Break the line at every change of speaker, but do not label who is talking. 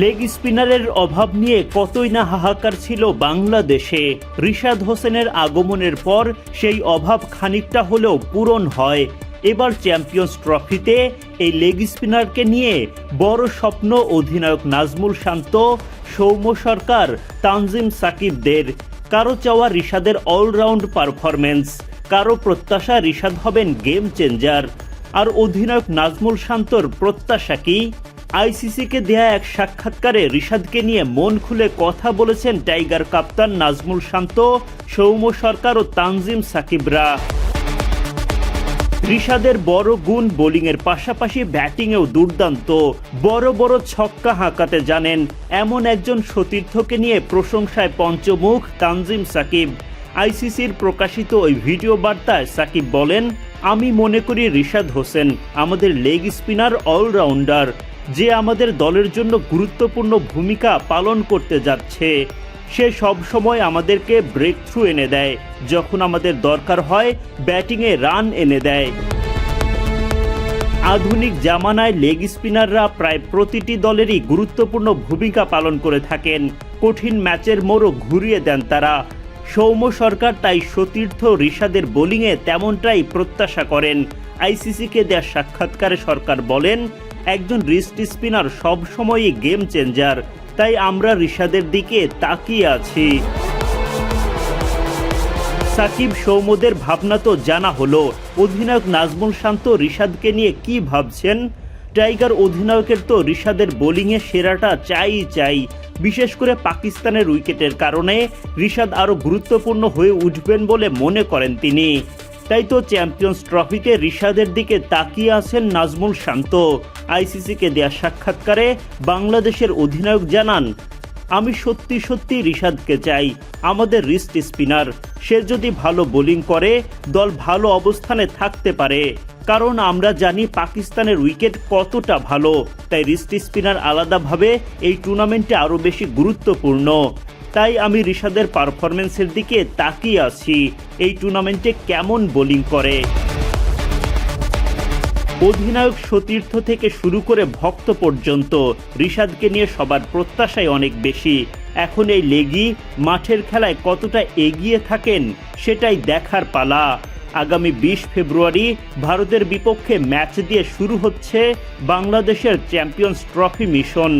Leg স্পিনারের অভাব নিয়ে কতই না হাহাকার ছিল বাংলাদেশে। রিশাদ হোসেনের আগমনের পর সেই অভাব খানিকটা হলেও পূরণ হয়। এবার চ্যাম্পিয়ন্স ট্রফিতে এই লেগ স্পিনারকে নিয়ে বড় স্বপ্ন অধিনায়ক নাজমুল শান্ত, সৌম্য সরকার, তানজিম সাকিবদের। কারও চাওয়া রিশাদের অলরাউন্ড পারফরমেন্স কারও প্রত্যাশা রিশাদ হবেন গেম চেঞ্জার আর অধিনায়ক নাজমুল শান্তর প্রত্যাশা কি? আইসিসিকে দেয়া এক সাক্ষাৎকারে রিশাদকে নিয়ে মন খুলে কথা বলেছেন টাইগার কাপ্তান, নাজমুল শান্ত, সৌম্য সরকার ও তানজিম সাকিবরা। রিশাদের বড় গুণ বোলিংয়ের পাশাপাশি ব্যাটিংয়েও দুর্দান্ত। বড় বড় ছক্কা হাঁকাতে জানেন এমন একজন সতীর্থকে নিয়ে প্রশংসায় পঞ্চমুখ তানজিম সাকিব। আইসিসির প্রকাশিত ওই ভিডিও বার্তায় সাকিব বলেন, আমি মনে করি রিশাদ হোসেন আমাদের লেগ স্পিনার, অলরাউন্ডার। যে আমাদের দলের জন্য গুরুত্বপূর্ণ ভূমিকা পালন করতে যাচ্ছে, সে সব সময় আমাদেরকে ব্রেক থ্রু এনে দেয়। যখন আমাদের দরকার হয়, ব্যাটিংয়ে রান এনে দেয়। আধুনিক জামানায় লেগ স্পিনাররা প্রায় প্রতিটি দলেরই গুরুত্বপূর্ণ ভূমিকা পালন করে থাকেন। কঠিন ম্যাচের মোড়ও ঘুরিয়ে দেন তারা। সৌম্য সরকার তাই সতীর্থ ঋষাদের বোলিংয়ে তেমনটাই প্রত্যাশা করেন। আইসিসিকে দেয়া সাক্ষাৎকারে সরকার বলেন একজন রিস্ট স্পিনার সবসময়ই গেম চেঞ্জার তাই আমরা ঋষাদের দিকে তাকিয়ে আছি। সাকিব সৌম্যদের ভাবনা তো জানা হলো। অধিনায়ক নাজমুল শান্ত ঋষাদকে নিয়ে কি ভাবছেন? টাইগার অধিনায়কের তো ঋষাদের বোলিংয়ে সেরাটা চাই চাই, বিশেষ করে পাকিস্তানের উইকেটের কারণে। ঋষাদ আরও গুরুত্বপূর্ণ হয়ে উঠবেন বলে মনে করেন তিনি। তাই তো চ্যাম্পিয়ন্স ট্রফিতে ঋষাদের দিকে তাকিয়ে আছেন নাজমুল শান্ত। আইসিসিকে দেয়া সাক্ষাৎকারে বাংলাদেশের অধিনায়ক জানান, আমি সত্যি সত্যি রিশাদকে চাই, আমাদের রিস্ট স্পিনার। সে যদি ভালো বোলিং করে, দল ভালো অবস্থানে থাকতে পারে। কারণ আমরা জানি পাকিস্তানের উইকেট কতটা ভালো। তাই রিস্ট স্পিনার আলাদাভাবে এই টুর্নামেন্টে আরও বেশি গুরুত্বপূর্ণ। তাই আমি রিশাদের পারফরমেন্সের দিকে তাকিয়ে আছি। এই টুর্নামেন্টে কেমন বোলিং করে? অধিনায়ক সতীর্থ থেকে শুরু করে ভক্ত পর্যন্ত রিশাদকে নিয়ে সবার প্রত্যাশাই অনেক বেশি। এখন এই লেগি মাঠের খেলায় কতটা এগিয়ে থাকেন সেটাই দেখার পালা। আগামী বিশ ফেব্রুয়ারি ভারতের বিপক্ষে ম্যাচ দিয়ে শুরু হচ্ছে বাংলাদেশের চ্যাম্পিয়ন্স ট্রফি মিশন।